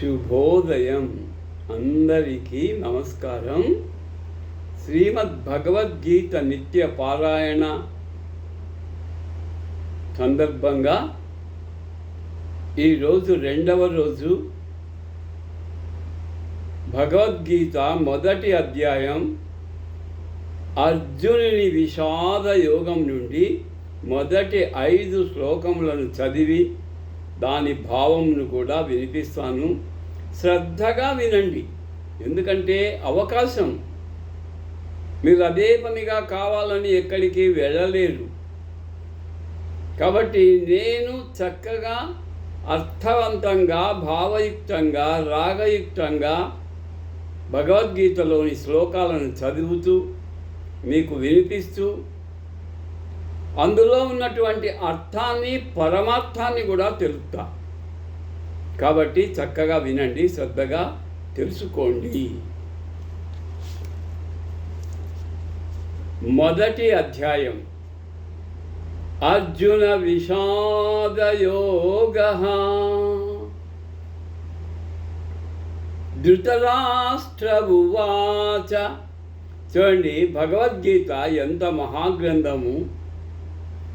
శుభోదయం. అందరికీ నమస్కారం. శ్రీమద్ భగవద్గీత నిత్య పారాయణ సందర్భంగా ఈరోజు రెండవ రోజు భగవద్గీత మొదటి అధ్యాయం అర్జునుని విషాద యోగం నుండి మొదటి ఐదు శ్లోకములను చదివి దాని భావమును కూడా వినిపిస్తాను. శ్రద్ధగా వినండి. ఎందుకంటే అవకాశం. మీరు అదే పనిగా కావాలని ఎక్కడికి వెళ్ళలేరు. కాబట్టి నేను చక్కగా అర్థవంతంగా భావయుక్తంగా రాగయుక్తంగా భగవద్గీతలోని శ్లోకాలను చదువుతూ మీకు వినిపిస్తూ అందులో ఉన్నటువంటి అర్థాన్ని పరమార్థాన్ని కూడా తెలుపుతా. కాబట్టి చక్కగా వినండి శ్రద్ధగా తెలుసుకోండి. మొదటి అధ్యాయం. అర్జున విషాదయోగ. ధృతరాష్ట్రవువాచ చూడండి భగవద్గీత ఎంత మహాగ్రంథము.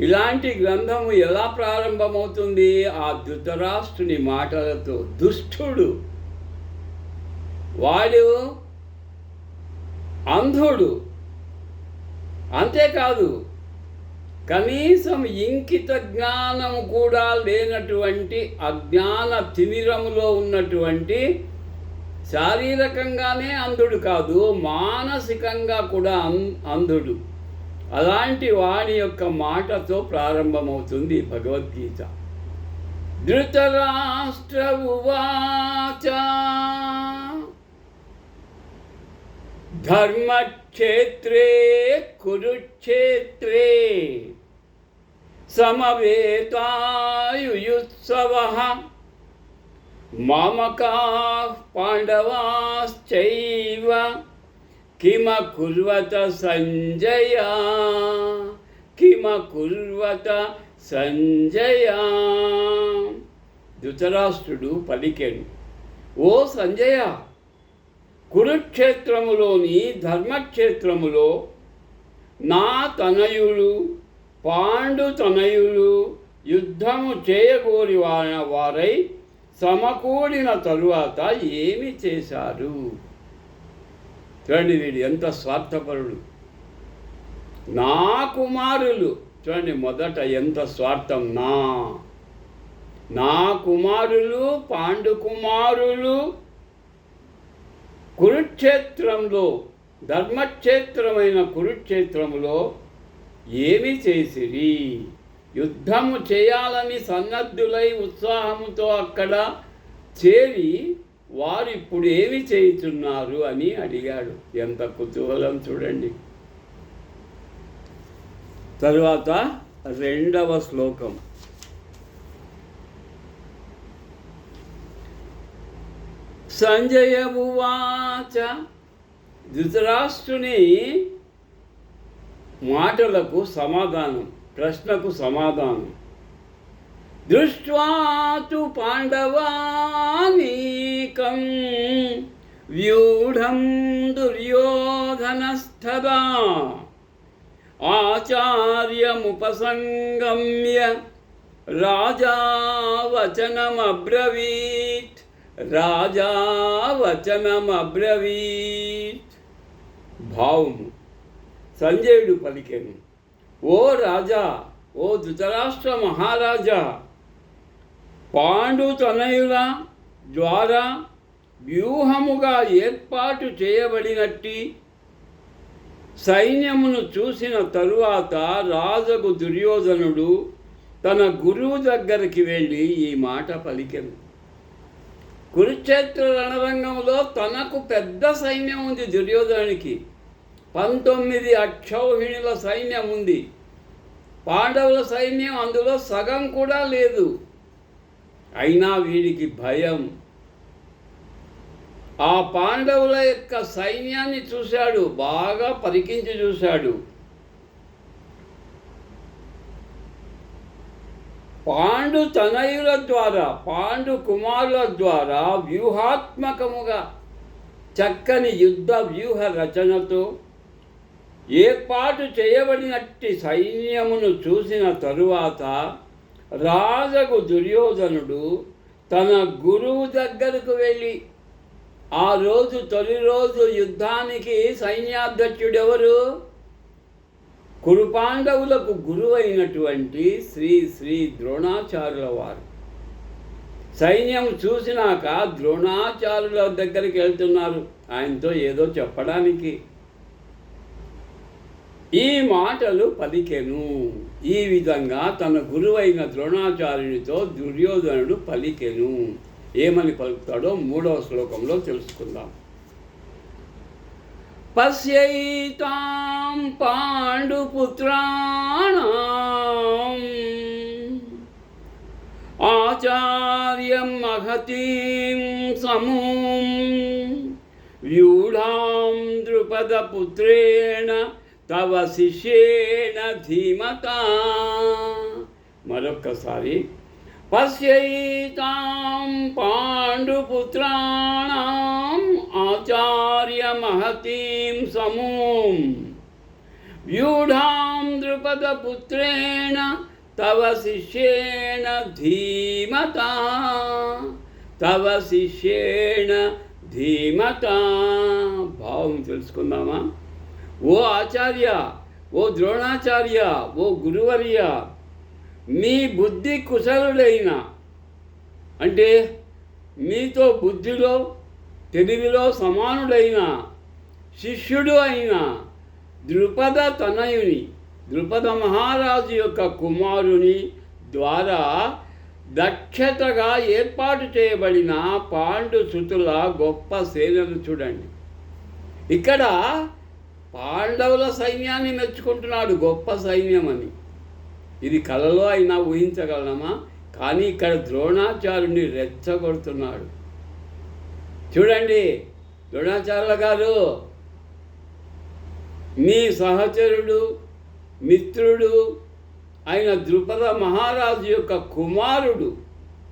ఇలాంటి గ్రంథము ఎలా ప్రారంభమవుతుంది? ఆ ధృతరాష్ట్రుని మాటలతో దుష్టుడు. వాడు అంధుడు. అంతేకాదు కనీసం ఇంకిత జ్ఞానము కూడా లేనటువంటి అజ్ఞాన తిమిరములో ఉన్నటువంటి శారీరకంగానే అంధుడు కాదు మానసికంగా కూడా అంధుడు. అలాంటి వాణి యొక్క మాటతో ప్రారంభమవుతుంది భగవద్గీత. ధృతరాష్ట్ర ఉవాచ. ధర్మక్షేత్రే కురుక్షేత్రే సమవేతాయుయుత్సవ. మామకా పాండవాశ్చైవ. కిమ కుర్వత సంజయ కిమ కుర్వత సంజయ. ధృతరాష్ట్రుడు పలికెను ఓ సంజయ కురుక్షేత్రములోని ధర్మక్షేత్రములో నా తనయుడు పాండు తనయుడు యుద్ధము చేయగోరి వారై సమకూడిన తరువాత ఏమి చేశారు? చూడండి వీడు ఎంత స్వార్థపరుడు. నా కుమారులు చూడండి మొదట ఎంత స్వార్థం నా. నా కుమారులు పాండు కుమారులు కురుక్షేత్రంలో ధర్మక్షేత్రమైన కురుక్షేత్రంలో ఏమి చేసిరి? యుద్ధము చేయాలని సన్నద్ధులై ఉత్సాహంతో అక్కడ చేరి వారు ఇప్పుడు ఏమి చేయుతున్నారు అని అడిగాడు. ఎంత కుతూహలం చూడండి. తరువాత రెండవ శ్లోకం. సంజయ ఉవాచ ధృతరాష్ట్రుని మాటలకు సమాధానం ప్రశ్నకు సమాధానం. దృష్ట్వా తు పాండవానీకం వ్యూఢం దుర్యోధనస్థదా. ఆచార్యముపసంగమ్య రాజా వచనమబ్రవీత్ రాజా వచనమబ్రవీత్ భావము సంజయుడు పలికెను ఓ రాజా ఓ ధృతరాష్ట్ర మహారాజా పాండు తనయుల ద్వారా వ్యూహముగా ఏర్పాటు చేయబడినట్టి సైన్యమును చూసిన తరువాత రాజగు దుర్యోధనుడు తన గురువు దగ్గరికి వెళ్ళి ఈ మాట పలికెను. కురుక్షేత్ర రణరంగంలో తనకు పెద్ద సైన్యం ఉంది దుర్యోధనునికి. పంతొమ్మిది అక్షౌహిణుల సైన్యం ఉంది. పాండవుల సైన్యం అందులో సగం కూడా లేదు. అయినా వీడికి భయం. ఆ పాండవుల యొక్క సైన్యాన్ని చూశాడు బాగా పరికించి చూశాడు. పాండు తనయుల ద్వారా పాండు కుమారుల ద్వారా వ్యూహాత్మకముగా చక్కని యుద్ధ వ్యూహ రచనతో ఏర్పాటు చేయబడినట్టి సైన్యమును చూసిన తరువాత రాజగు దుర్యోధనుడు తన గురువు దగ్గరకు వెళ్ళి ఆ రోజు తొలి రోజు యుద్ధానికి సైన్యాధ్యక్షుడెవరు? కురుపాండవులకు గురువైనటువంటి శ్రీ శ్రీ ద్రోణాచార్యుల వారు సైన్యం చూసినాక ద్రోణాచార్యుల దగ్గరికి వెళ్తున్నారు. ఆయనతో ఏదో చెప్పడానికి ఈ మాటలు పలికెను. ఈ విధంగా తన గురువైన ద్రోణాచార్యునితో దుర్యోధనుడు పలికెను. ఏమని పలుకుతాడో మూడవ శ్లోకంలో తెలుసుకుందాం. పశ్యైతాం పాండుపుత్రాణం ఆచార్యం మహతీం సమూం వ్యూఢాం ద్రుపదపుత్రేణ తవ శిష్యేణ ధీమత. మరొక్కసారి పశ్యైతాం పాండుపుత్రాణం ఆచార్య మహతీం సమూం వ్యూఢాం ద్రుపదపుత్రేణ తవ శిష్యేణ ధీమత. తవ శిష్యేణ ధీమత. భావం తెలుసుకుందామా? ఓ ఆచార్య ఓ ద్రోణాచార్య ఓ గురువర్య మీ బుద్ధి కుశలుడైన అంటే మీతో బుద్ధిలో తెలివిలో సమానుడైన శిష్యుడు అయిన ద్రుపద తనయుని ద్రుపద మహారాజు యొక్క కుమారుని ద్వారా దక్షతగా ఏర్పాటు చేయబడిన పాండు సుతుల గొప్ప సేనను చూడండి. ఇక్కడ పాండవుల సైన్యాన్ని మెచ్చుకుంటున్నాడు గొప్ప సైన్యం అని. ఇది కలలో అయినా ఊహించగలమా? కానీ ఇక్కడ ద్రోణాచార్యుని రెచ్చగొడుతున్నాడు. చూడండి ద్రోణాచార్యుల గారు మీ సహచరుడు మిత్రుడు అయిన ద్రుపద మహారాజు యొక్క కుమారుడు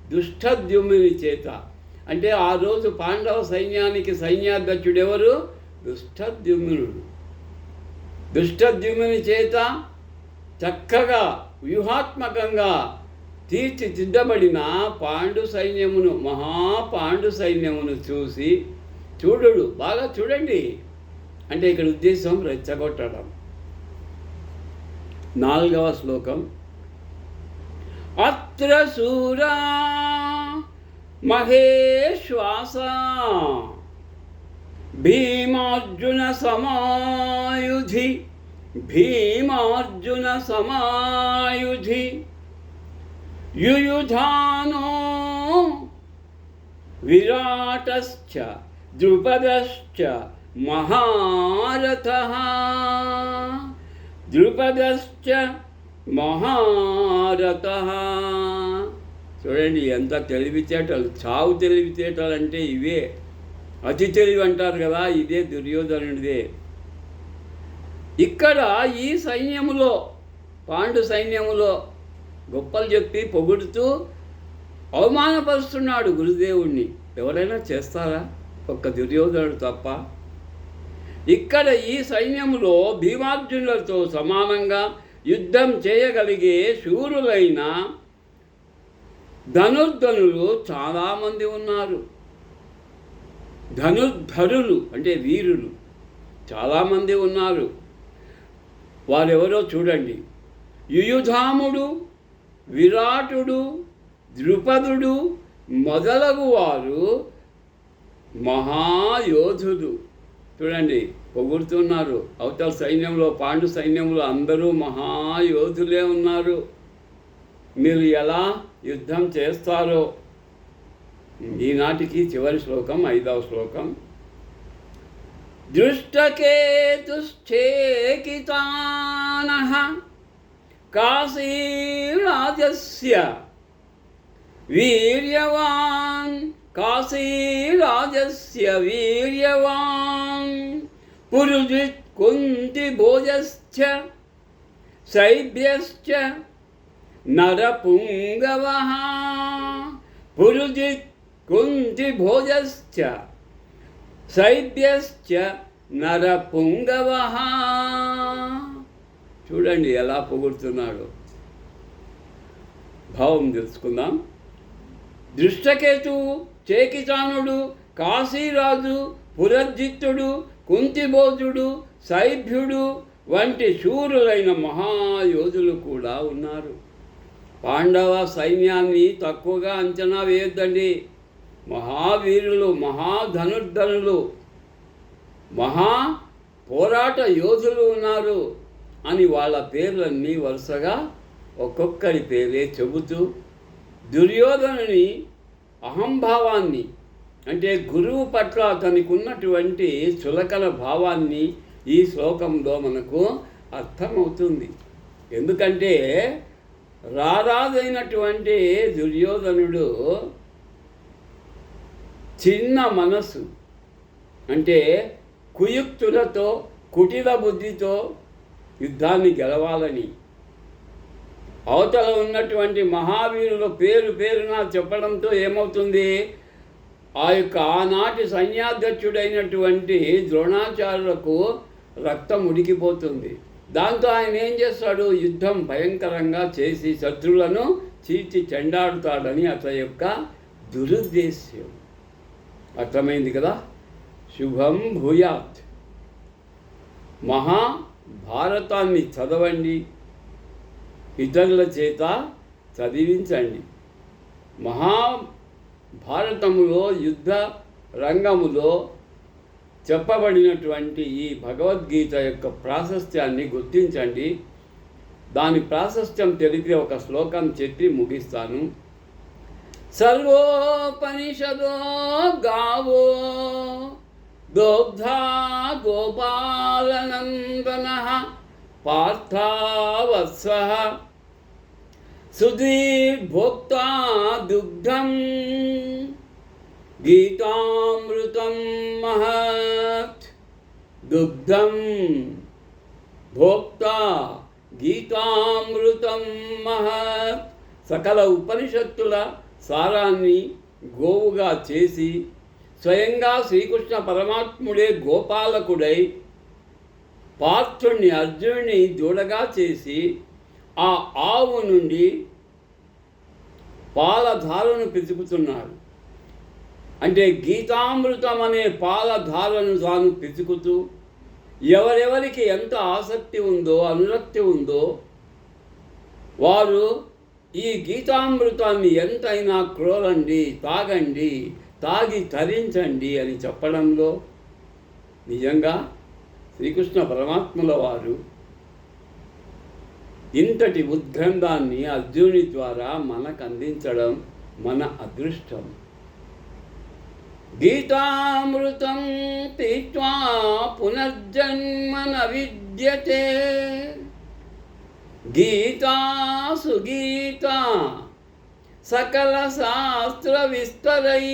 దుష్టద్యుమ్ని చేత. అంటే ఆ రోజు పాండవ సైన్యానికి సైన్యాధ్యక్షుడు ఎవరు దుష్టద్యుమ్నుడు. దుష్టద్యుమ్ని చేత చక్కగా వ్యూహాత్మకంగా తీర్చిదిద్దబడిన పాండు సైన్యమును మహాపాండు సైన్యమును చూసి చూడు బాగా చూడండి. అంటే ఇక్కడ ఉద్దేశం రెచ్చగొట్టడం. నాలుగవ శ్లోకం. అత్ర సూరా మహేశ్వాస భీమార్జున సమాయుధి భీమార్జున సమాయుధి. యుయుధానో విరాటశ్చ ద్రుపదశ్చ మహారథ. ద్రుపదశ్చ మహారథ. చూడండి ఎంత తెలివితేటలు చావు తెలివితేటలు అంటే ఇవే. అతి తెలివి అంటారు కదా ఇదే దుర్యోధనుడిదే. ఇక్కడ ఈ సైన్యములో పాండు సైన్యములో గొప్పలు చెప్పి పొగుడుతూ అవమానపరుస్తున్నాడు గురుదేవుణ్ణి. ఎవరైనా చేస్తారా? ఒక్క దుర్యోధనుడు తప్ప. ఇక్కడ ఈ సైన్యములో భీమార్జునులతో సమానంగా యుద్ధం చేయగలిగే శూరులైన ధనుర్ధనులు చాలామంది ఉన్నారు. ధనుర్ధరులు అంటే వీరులు. చాలామంది ఉన్నారు. వారెవరో చూడండి. యుయుధాముడు విరాటుడు ద్రుపదుడు మొదలగు వారు మహాయోధుడు చూడండి పొగుడుతున్నారు. అవతల సైన్యంలో పాండు సైన్యంలో అందరూ మహాయోధులే ఉన్నారు. మీరు ఎలా యుద్ధం చేస్తారో Hmm. ఈనాటికి చివరి శ్లోకం ఐదవ శ్లోకం. దృష్టకేతుశ్చేకితానః కాశీరాజస్య వీర్యవాన్ కాశీరాజస్య వీర్యవాన్ పురుజిత్ కుంతిభోజశ్చ శైభ్యశ్చ నరపుంగవ పురుజిత్ కుంతి భోజశ్చ శైబ్యశ్చ నరపుంగవ చూడండి ఎలా పొగుడుతున్నాడు. భావం తెలుసుకుందాం. దృష్టకేతువు చేకిచానుడు కాశీరాజు పురజిత్తుడు కుంతిభోజుడు సైభ్యుడు వంటి శూరులైన మహాయోధులు కూడా ఉన్నారు. పాండవ సైన్యాన్ని తక్కువగా అంచనా వేయొద్దండి. మహావీరులు మహాధనుర్ధనులు మహా పోరాట యోధులు ఉన్నారు అని వాళ్ళ పేర్లన్నీ వరుసగా ఒక్కొక్కరి పేరే చెబుతూ దుర్యోధనుని అహంభావాన్ని అంటే గురువు పట్ల అతనికి ఉన్నటువంటి చులకన భావాన్ని ఈ శ్లోకంలో మనకు అర్థమవుతుంది. ఎందుకంటే రారాదైనటువంటి దుర్యోధనుడు చిన్న మనస్సు. అంటే కుయుక్తులతో కుటిల బుద్ధితో యుద్ధాన్ని గెలవాలని. అవతల ఉన్నటువంటి మహావీరుల పేరు పేరున చెప్పడంతో ఏమవుతుంది? ఆ యొక్క ఆనాటి సైన్యాధ్యక్షుడైనటువంటి ద్రోణాచార్యులకు రక్తం ఉడికిపోతుంది. దాంతో ఆయన ఏం చేస్తాడు? యుద్ధం భయంకరంగా చేసి శత్రువులను చీల్చి చెండాడుతాడని అతని యొక్క దురుద్దేశ్యం. అర్థమైంది కదా? శుభం భూయాత్. మహాభారతాన్ని చదవండి. ఇతరుల చేత చదివించండి. మహాభారతములో యుద్ధ రంగములో చెప్పబడినటువంటి ఈ భగవద్గీత యొక్క ప్రాశస్త్యాన్ని గుర్తించండి. దాని ప్రాశస్త్యం తెలిపి ఒక శ్లోకం చెప్పి ముగిస్తాను. सर्वोपनिषदो गावो पार्थ गोपालनन्दनः पार्थावत्सः सुधीर्भोक्ता दुग्ध गीतामृतं महत् दुग्ध भोक्ता गीतामृत महत् सकल उपनिषत्तुला సారాన్ని గోవుగా చేసి స్వయంగా శ్రీకృష్ణ పరమాత్ముడే గోపాలకుడై పార్థుణ్ణి అర్జునుని దూడగా చేసి ఆ ఆవు నుండి పాలధారను పిసుకుతున్నాడు. అంటే గీతామృతం అనే పాలధారను తాను పిసుకుతూ ఎవరెవరికి ఎంత ఆసక్తి ఉందో అనురక్తి ఉందో వారు ఈ గీతామృతాన్ని ఎంతైనా క్రోలండి తాగండి తాగి తరించండి అని చెప్పడంలో నిజంగా శ్రీకృష్ణ పరమాత్ముల వారు ఇంతటి ఉద్గ్రంథాన్ని అర్జుని ద్వారా మనకు అందించడం మన అదృష్టం. గీతామృతం పీత్వా పునర్జన్మన విద్యతే గీతా సుగీత సకల శాస్త్ర విస్తరై.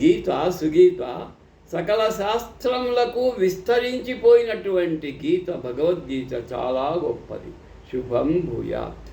గీత సుగీత సకల శాస్త్రములకు విస్తరించిపోయినటువంటి గీత భగవద్గీత చాలా గొప్పది. శుభం భూయాత్.